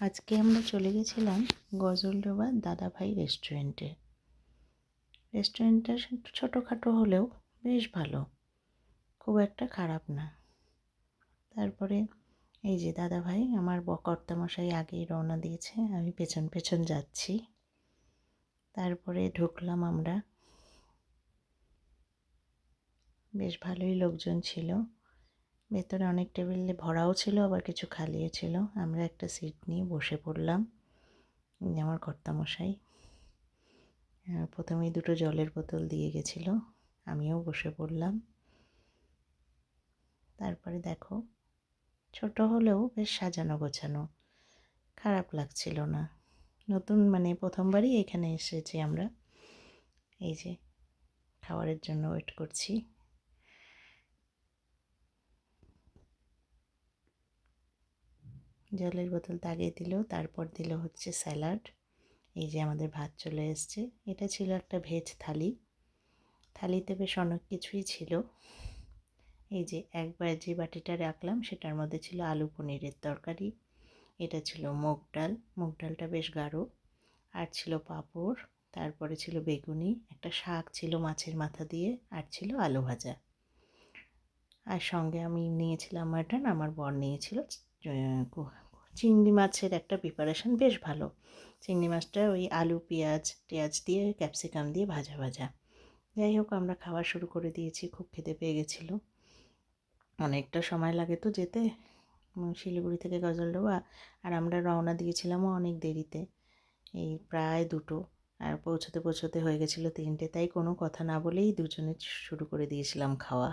আজকে আমরা চলে গেছিলাম গজলডোবা দাদাভাই রেস্টুরেন্টে। রেস্টুরেন্টটা ছোটোখাটো হলেও বেশ ভালো, খুব একটা খারাপ না। তারপরে এই যে দাদাভাই আমার কর্তামশাই আগেই রওনা দিয়েছে, আমি পেছন পেছন যাচ্ছি। তারপরে ঢুকলাম আমরা। বেশ ভালোই লোকজন ছিল। ভেতরে অনেক টেবিলে ভরাও ছিল, আবার কিছু খালিও ছিল। আমরা একটা সিট নিয়ে বসে পড়লাম। আমার কর্তামশাই। প্রথমেই দুটো জলের বোতল দিয়ে গেছিল। আমিও বসে পড়লাম। তারপরে দেখো, ছোট হলেও বেশ সাজানো গোছানো। খারাপ লাগছিল না। নতুন মানে প্রথমবারই এখানে এসেছি আমরা। এই যে, খাবারের জন্য ওয়েট করছি। জলের বোতল তাগিয়ে দিল, তারপর দিল হচ্ছে স্যালাড। এই যে আমাদের ভাত চলে এসছে। এটা ছিল একটা ভেজ থালি। থালিতে বেশ অনেক কিছুই ছিল। এই যে একবার যে বাটিটা রাখলাম, সেটার মধ্যে ছিল আলু পনিরের তরকারি। এটা ছিল মুগ ডাল। মুগ ডালটা বেশ গাঢ়। আর ছিল পাঁপড়। তারপরে ছিল বেগুনি। একটা শাক ছিল মাছের মাথা দিয়ে। আর ছিল আলু ভাজা। আর সঙ্গে আমি নিয়েছিলাম মাটন আমার বর নিয়েছিল চিংড়ি মাছের একটা প্রিপারেশান বেশ ভালো। চিংড়ি মাছটা ওই আলু, পেঁয়াজ, টেয়াজ দিয়ে ক্যাপসিকাম দিয়ে ভাজা ভাজা। যাই হোক, আমরা খাওয়া শুরু করে দিয়েছি, খুব খেতে পেয়ে গেছিল। অনেকটা সময় লাগে তো যেতে। শিলিগুড়ি থেকে গজলডোবা আর আমরা রওনা দিয়েছিলামও অনেক দেরিতে। এই প্রায় দুটো আর পৌঁছতে পৌঁছতে হয়ে গেছিল তিনটে। তাই কোনো কথা না বলেই দুজনে শুরু করে দিয়েছিলাম খাওয়া।